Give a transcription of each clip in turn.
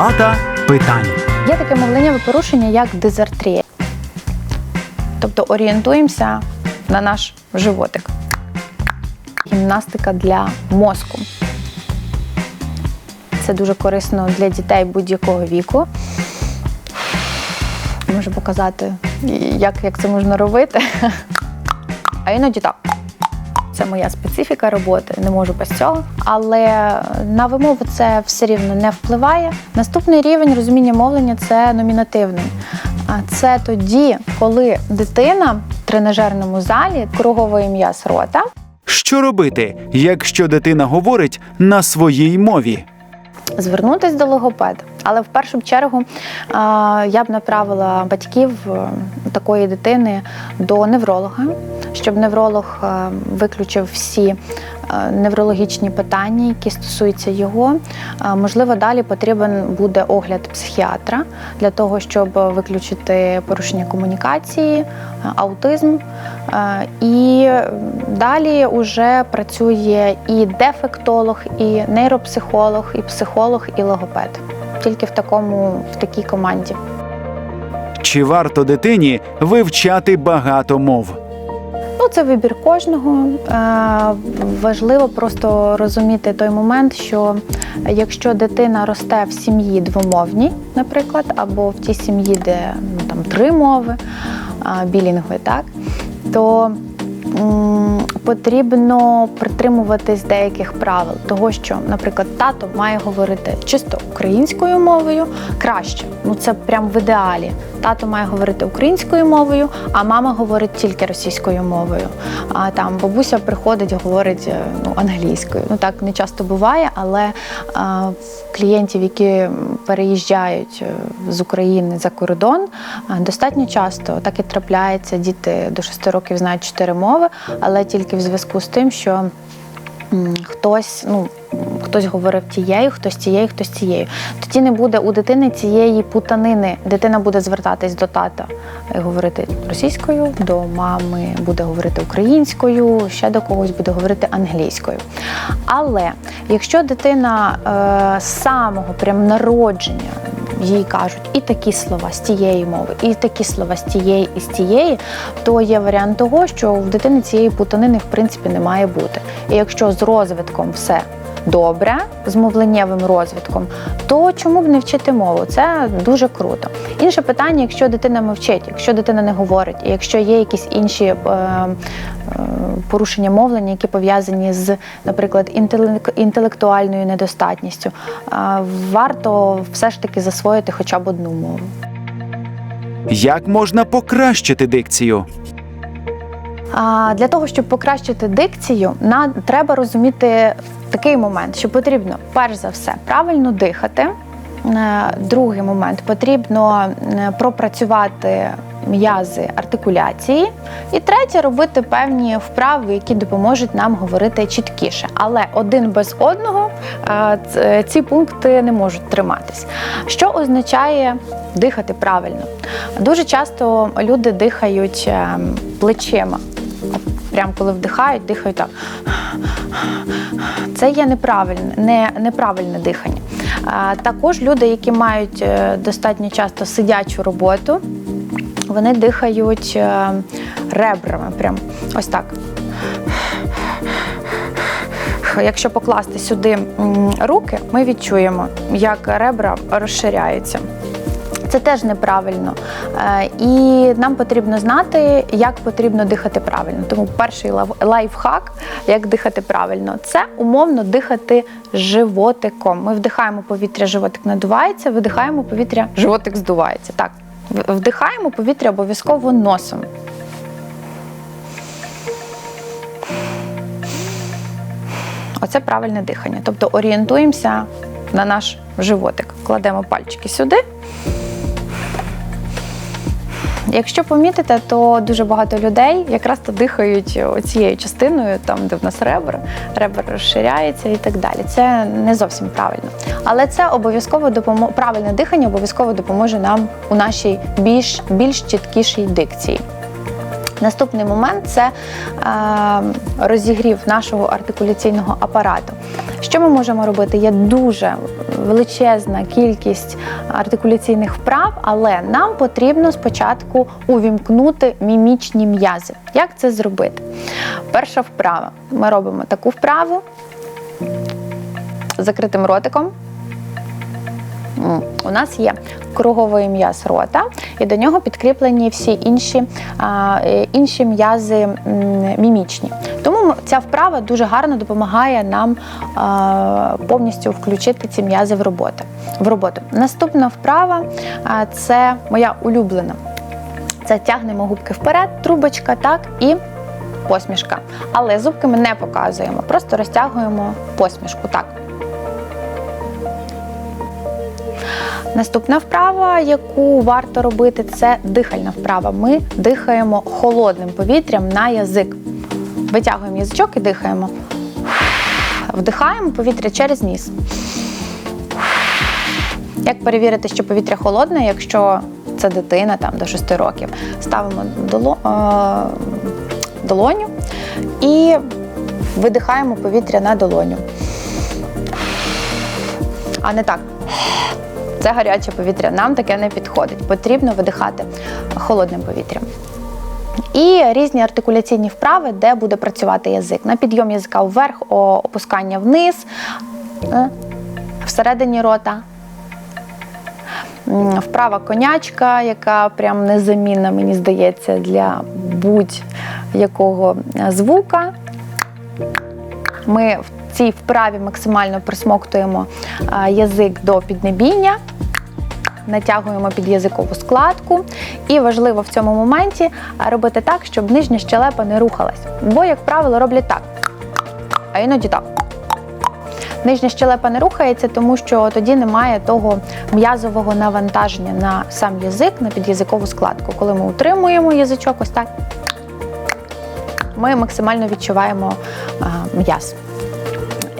Палата питань. Є таке мовленнєве порушення, як дизартрія. Тобто орієнтуємося на наш животик. Гімнастика для мозку. Це дуже корисно для дітей будь-якого віку. Можу показати, як, як це можна робити. А іноді так. Це моя специфіка роботи, не можу без цього. Але на вимову це все рівно не впливає. Наступний рівень розуміння мовлення це номінативний. А це тоді, коли дитина в тренажерному залі круговий м'яз рота Що робити, якщо дитина говорить на своїй мові? звернутися до логопеда. Але в першу чергу я б направила батьків е, такої дитини до невролога, щоб невролог е, виключив всі е, неврологічні питання, які стосуються його. Можливо, далі потрібен буде огляд психіатра для того, щоб виключити порушення комунікації, аутизм. І далі вже працює і дефектолог, і нейропсихолог, і психолог, і логопед. Тільки в такому в такій команді. Чи варто дитині вивчати багато мов? Ну, це вибір кожного. Е, важливо просто розуміти той момент, що якщо дитина росте в сім'ї двомовній, наприклад, або в тій сім'ї, де ну, там три мови, білінгви, так, то потрібно притримуватись деяких правил, того що, наприклад, тато має говорити чисто українською мовою краще. Ну це прям в ідеалі. Тато має говорити українською мовою, а мама говорить тільки російською мовою. А там бабуся приходить, говорить е, ну, англійською. Ну так не часто буває, але а, клієнтів, які переїжджають е, з України за кордон, достатньо часто так і трапляється. Діти до 6 років знають чотири мови, але тільки в зв'язку з тим, що хтось, ну. Хтось говорив тією, хтось тією, хтось тією. Тоді не буде у дитини цієї путанини. Дитина буде звертатись до тата і говорити російською, до мами буде говорити українською, ще до когось буде говорити англійською. Але якщо дитина е, з самого прям народження їй кажуть і такі слова з тієї мови, і такі слова з тієї і з тієї, то є варіант того, що в дитини цієї путанини в принципі не має бути. І якщо з розвитком все добре, з мовленнєвим розвитком, то чому б не вчити мову? Це дуже круто. Інше питання, якщо дитина мовчить, якщо дитина не говорить, і якщо є якісь інші е, е, порушення мовлення, які пов'язані з, наприклад, інтелек- інтелектуальною недостатністю, е, варто все ж таки засвоїти хоча б одну мову. Як можна покращити дикцію? Для того, щоб покращити дикцію, на треба розуміти такий момент, що потрібно перш за все правильно дихати. Е, Другий момент потрібно е, пропрацювати м'язи артикуляції. І третє робити певні вправи, які допоможуть нам говорити чіткіше. Але один без одного е, ці пункти не можуть триматись. Що означає дихати правильно? Дуже часто люди дихають е, плечима. Прямо коли вдихають, дихають так. Це є неправильне, не, неправильне дихання. А, також люди, які мають е, достатньо часто сидячу роботу, вони дихають е, ребрами. Прям ось так. Якщо покласти сюди руки, ми відчуємо, як ребра розширяються. Це теж неправильно. Е, І нам потрібно знати, як потрібно дихати правильно. Тому перший лайфхак, як дихати правильно, це умовно дихати животиком. Ми вдихаємо повітря, животик надувається, видихаємо повітря, животик здувається. Так, вдихаємо повітря обов'язково носом. Оце правильне дихання. Тобто орієнтуємося на наш животик. Кладемо пальчики сюди. Якщо помітите, то дуже багато людей якраз то дихають цією частиною, там де в нас ребра, ребра розширяється і так далі. Це не зовсім правильно. Але це обов'язково допоможе правильне дихання обов'язково допоможе нам у нашій більш, більш чіткішій дикції. Наступний момент це е, розігрів нашого артикуляційного апарату. Що ми можемо робити? Є дуже величезна кількість артикуляційних вправ, але нам потрібно спочатку увімкнути мімічні м'язи. Як це зробити? Перша вправа. Ми робимо таку вправу закритим ротиком. У нас є круговий м'яз рота, і до нього підкріплені всі інші, е, інші м'язи мімічні. Тому ця вправа дуже гарно допомагає нам повністю включити ці м'язи в роботу. В роботу. Наступна вправа це моя улюблена. Це тягнемо губки вперед, трубочка, так і посмішка. Але зубки ми не показуємо, просто розтягуємо посмішку. Так. Наступна вправа, яку варто робити, це дихальна вправа. Ми дихаємо холодним повітрям на язик. Витягуємо язичок і дихаємо. Вдихаємо повітря через ніс. Як перевірити, що повітря холодне, якщо це дитина там, до 6 років? Ставимо е, долоню і видихаємо повітря на долоню. А не так. Це гаряче повітря. Нам таке не підходить. Потрібно видихати холодним повітрям. І різні артикуляційні вправи, де буде працювати язик. На підйом язика вверх, опускання вниз, е, всередині рота. Вправа конячка, яка прям незамінна, мені здається, для будь-якого звука. Ми цій вправі максимально присмоктуємо язик до піднебіння, натягуємо під язикову складку. І важливо в цьому моменті робити так, щоб нижня щелепа не рухалась. Бо, як правило, роблять так, а іноді так. Нижня щелепа не рухається, тому що тоді немає того м'язового навантаження на сам язик, на під'язикову складку. Коли ми утримуємо язичок, ось так, ми максимально відчуваємо м'яз.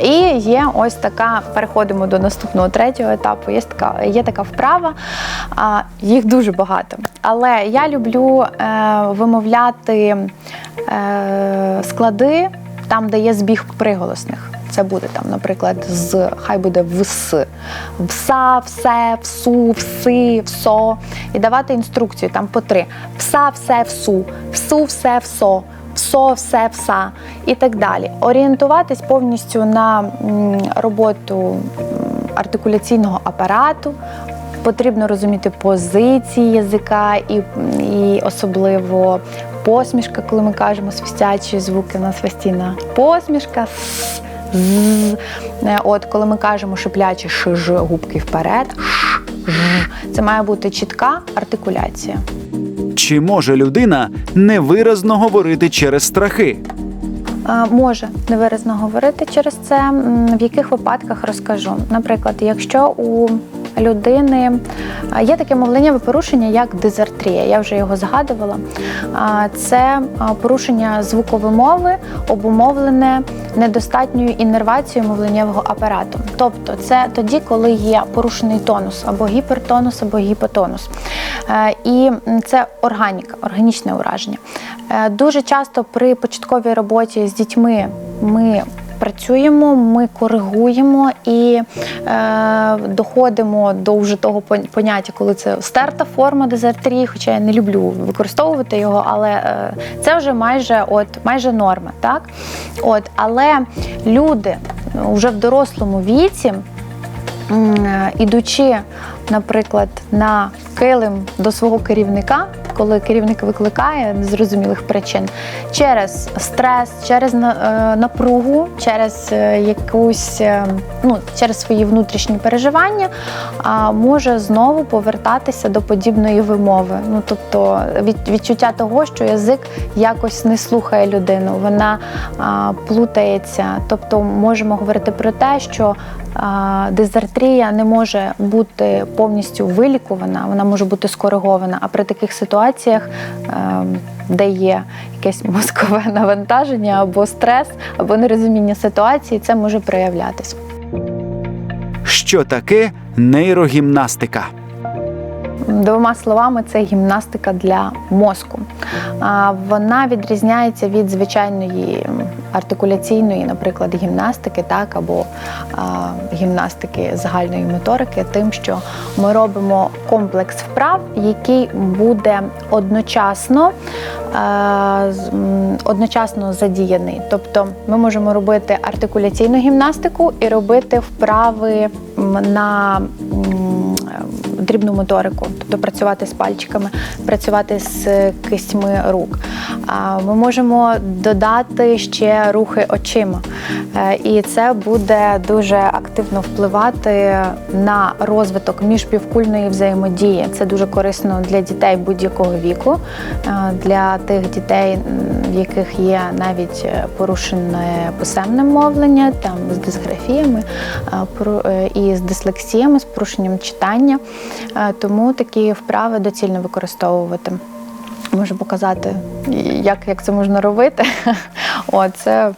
І є ось така, переходимо до наступного третього етапу. Є така, є така вправа, а, їх дуже багато. Але я люблю е, вимовляти е, склади там, де є збіг приголосних. Це буде там, наприклад, з хай буде вс, вса, все, всу, вси, всо. І давати інструкцію там по три: вса, все, всу, всу, все, всо всо, все, вса і так далі. Орієнтуватись повністю на роботу артикуляційного апарату. Потрібно розуміти позиції язика і, і особливо посмішка, коли ми кажемо свистячі звуки, у нас свистійна посмішка. с, з. Е, От коли ми кажемо шиплячі ш, ж, губки вперед, ш, ж. Це має бути чітка артикуляція. Чи може людина невиразно говорити через страхи? Може невиразно говорити через це. В яких випадках розкажу? Наприклад, якщо у людини є таке мовленнєве порушення, як дизартрія, я вже його згадувала. Це порушення звуковимови, обумовлене недостатньою іннервацією мовленнєвого апарату. Тобто, це тоді, коли є порушений тонус або гіпертонус, або гіпотонус. Е, І це органіка, органічне ураження. Е, Дуже часто при початковій роботі з дітьми ми працюємо, ми коригуємо і е, доходимо до вже того поняття, коли це стерта форма дезартрії, хоча я не люблю використовувати його, але е, це вже майже от майже норма, так? От, але люди вже в дорослому віці е, ідучи, наприклад, на килим до свого керівника, коли керівник викликає незрозумілих причин, через стрес, через е, напругу, через е, якусь е, ну, через свої внутрішні переживання, може знову повертатися до подібної вимови. Ну тобто відчуття того, що язик якось не слухає людину, вона плутається. Тобто можемо говорити про те, що дизартрія не може бути повністю вилікувана, вона може бути скоригована. А при таких ситуаціях, е, де є якесь мозкове навантаження або стрес, або нерозуміння ситуації, це може проявлятись. Що таке нейрогімнастика? Двома словами, це гімнастика для мозку. Вона відрізняється від звичайної артикуляційної, наприклад, гімнастики, так або гімнастики загальної моторики, тим, що ми робимо комплекс вправ, який буде одночасно, одночасно задіяний. Тобто ми можемо робити артикуляційну гімнастику і робити вправи на дрібну моторику, тобто працювати з пальчиками, працювати з кистьми рук. Ми можемо додати ще рухи очима, Е, і це буде дуже активно впливати на розвиток міжпівкульної взаємодії. Це дуже корисно для дітей будь-якого віку, е, для тих дітей, в яких є навіть е, порушене писемне мовлення, там з дисграфіями е, е, і з дислексіями, з порушенням читання. Е, Тому такі вправи доцільно використовувати. Можу показати, як, як це можна робити. О, це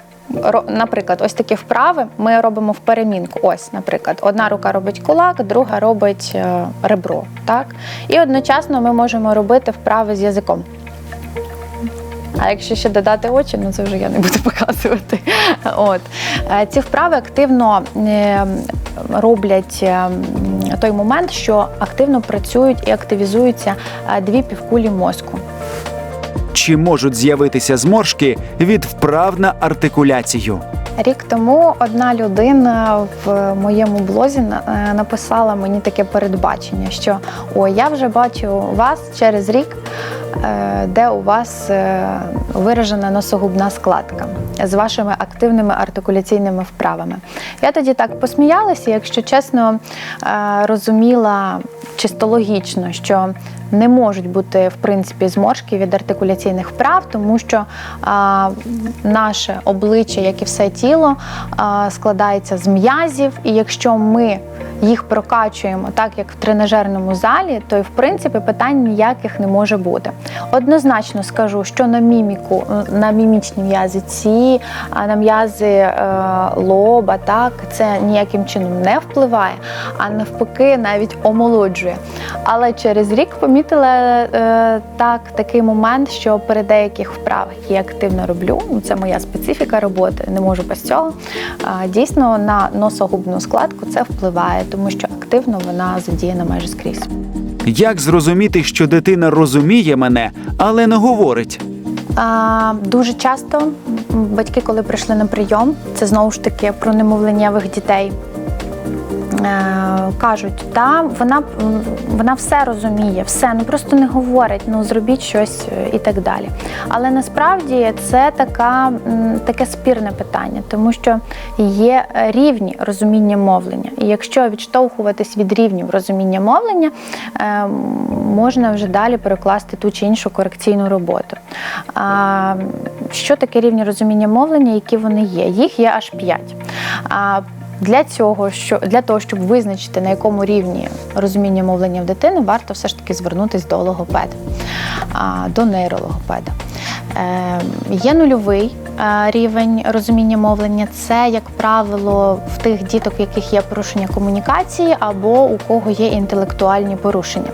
Наприклад, ось такі вправи ми робимо в перемінку. Ось, наприклад, одна рука робить кулак, друга робить е, ребро. Так? І одночасно ми можемо робити вправи з язиком. А якщо ще додати очі, ну це вже я не буду показувати. От. Е, Ці вправи активно е, роблять е, той момент, що активно працюють і активізуються дві півкулі мозку. Чи можуть з'явитися зморшки від вправ на артикуляцію? Рік тому одна людина в моєму блозі на- написала мені таке передбачення, що о, я вже бачу вас через рік, де у вас е, виражена носогубна складка з вашими активними артикуляційними вправами. Я тоді так посміялася, якщо чесно, е, розуміла чисто логічно, що не можуть бути в принципі зморшки від артикуляційних вправ, тому що а, наше обличчя, як і все тіло, а, складається з м'язів, і якщо ми їх прокачуємо так, як в тренажерному залі, то і в принципі питань ніяких не може бути. Однозначно скажу, що на міміку, на мімічні м'язи ці, на м'язи е, лоба, так це ніяким чином не впливає, а навпаки, навіть омолоджує. Але через рік помітила е, так такий момент, що при деяких вправах які я активно роблю. Ну це моя специфіка роботи, не можу без цього. Дійсно на носогубну складку це впливає, тому що активно вона задіяна майже скрізь. Як зрозуміти, що дитина розуміє мене, але не говорить? А, дуже часто батьки, коли прийшли на прийом, це знову ж таки про немовленнєвих дітей. Е, Кажуть, та вона, вона все розуміє, все, ну просто не говорить, ну зробіть щось е, і так далі. Але насправді це така, таке спірне питання, тому що є рівні розуміння мовлення. І якщо відштовхуватись від рівнів розуміння мовлення, е, можна вже далі перекласти ту чи іншу корекційну роботу. Що таке рівні розуміння мовлення, які вони є? Їх є аж п'ять. Для цього, що для того, щоб визначити на якому рівні розуміння мовлення в дитини, варто все ж таки звернутися до логопеда, до нейрологопеда. Е, Є нульовий е, рівень розуміння мовлення. Це, як правило, в тих діток, в яких є порушення комунікації, або у кого є інтелектуальні порушення.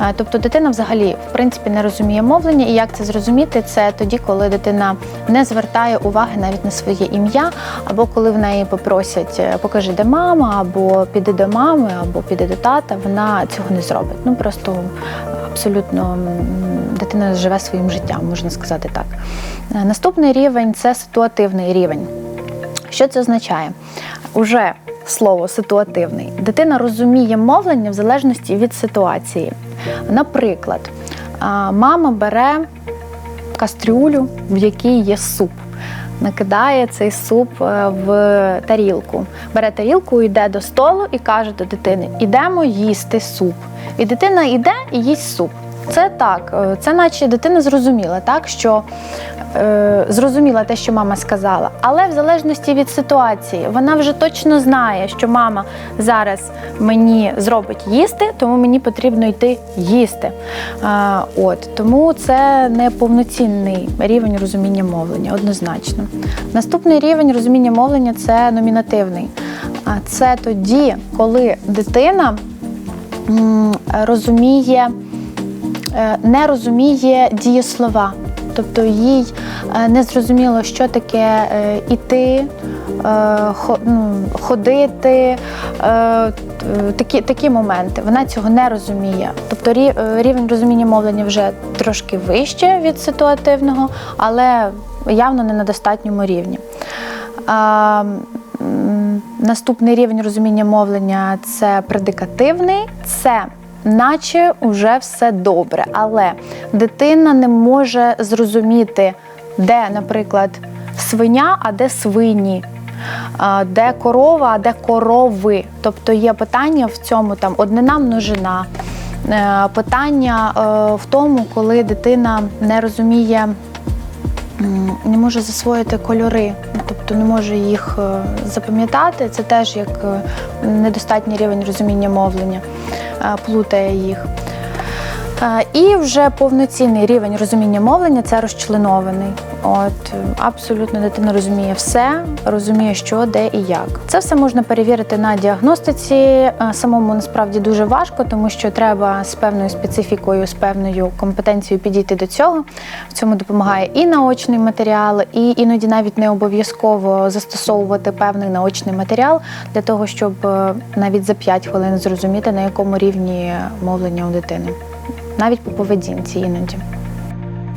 Е, Тобто дитина взагалі в принципі не розуміє мовлення, і як це зрозуміти, це тоді, коли дитина не звертає уваги навіть на своє ім'я, або коли в неї попросять покажи, де мама, або піди до мами, або піди до тата, вона цього не зробить. Ну просто абсолютно дитина живе своїм життям, можна сказати так. Е, Наступний рівень це ситуативний рівень. Що це означає? Уже слово ситуативний. Дитина розуміє мовлення в залежності від ситуації. Наприклад, мама бере кастрюлю, в якій є суп. Накидає цей суп е, в тарілку. Бере тарілку, йде до столу і каже до дитини: Ідемо їсти суп. І дитина йде і їсть суп. Це так, е, це наче дитина зрозуміла, так що е, зрозуміла те, що мама сказала. Але в залежності від ситуації, вона вже точно знає, що мама зараз мені зробить їсти, тому мені потрібно йти їсти. А, от тому це не повноцінний рівень розуміння мовлення, однозначно. Наступний рівень розуміння мовлення це номінативний. А це тоді, коли дитина розуміє, е, не розуміє дієслова. Тобто їй е, не зрозуміло, що таке е, іти, е, ну, ходити, такі, такі моменти. Вона цього не розуміє. Тобто рівень розуміння мовлення вже трошки вище від ситуативного, але явно не на достатньому рівні. Наступний рівень розуміння мовлення це предикативний, це наче вже все добре, але дитина не може зрозуміти, де, наприклад, свиня, а де свині. Де корова, а де корови. Тобто є питання в цьому там однина множина. Е, Питання е, в тому, коли дитина не розуміє не може засвоїти кольори, тобто не може їх е, запам'ятати. Це теж як недостатній рівень розуміння мовлення, плутає їх. Е, І вже повноцінний рівень розуміння мовлення це розчленований. От е, абсолютно дитина розуміє все, розуміє, що, де і як. Це все можна перевірити на діагностиці. Е, Самому насправді дуже важко, тому що треба з певною специфікою, з певною компетенцією підійти до цього. В цьому допомагає і наочний матеріал, і іноді навіть не обов'язково застосовувати певний наочний матеріал для того, щоб навіть за 5 хвилин зрозуміти, на якому рівні мовлення у дитини, навіть по поведінці іноді.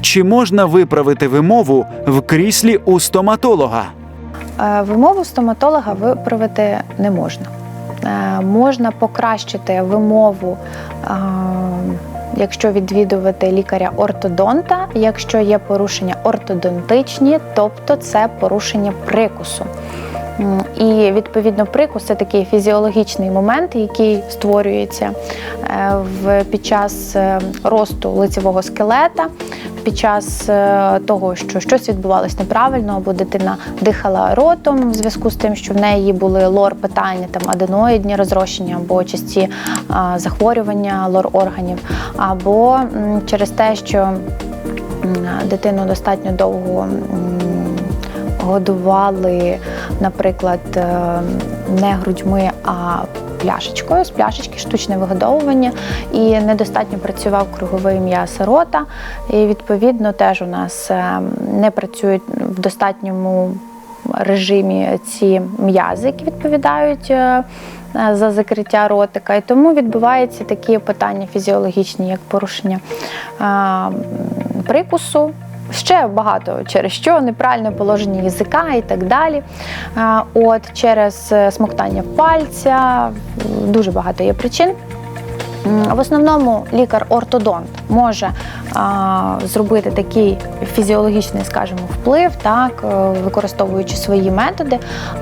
Чи можна виправити вимову в кріслі у стоматолога? Е, Вимову стоматолога виправити не можна. Е, Можна покращити вимову, е, якщо відвідувати лікаря-ортодонта, якщо є порушення ортодонтичні, тобто це порушення прикусу. І відповідно прикус це такий фізіологічний момент, який створюється е, під час е, росту лицевого скелета, під час е, того, що щось відбувалось неправильно, або дитина дихала ротом в зв'язку з тим, що в неї були лор питання, там аденоїдні розрощення або часті захворювання лор органів, або через те, що дитину достатньо довго. Годували, наприклад, е, не грудьми, а пляшечкою з пляшечки, штучне вигодовування, і недостатньо працював круговий м'яз рота. І відповідно теж у нас е, не працюють в достатньому режимі ці м'язи, які відповідають. е, За закриття ротика, і тому відбуваються такі питання фізіологічні, як порушення прикусу, ще багато через що неправильне положення язика і так далі. От через е, смоктання пальця дуже багато є причин. В основному лікар-ортодонт може а, зробити такий фізіологічний, скажімо, вплив, так, е, використовуючи свої методи,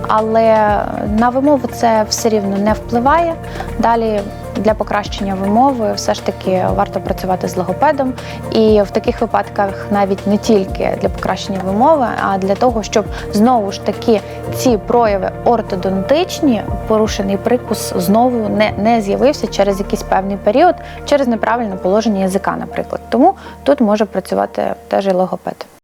але на вимову це все рівно не впливає. Далі для покращення вимови все ж таки варто працювати з логопедом. І в таких випадках навіть не тільки для покращення вимови, а для того, щоб знову ж таки ці прояви ортодонтичні, порушений прикус знову не, не з'явився через якийсь певний період, через неправильне положення язика, наприклад. Тому тут може працювати теж і логопед.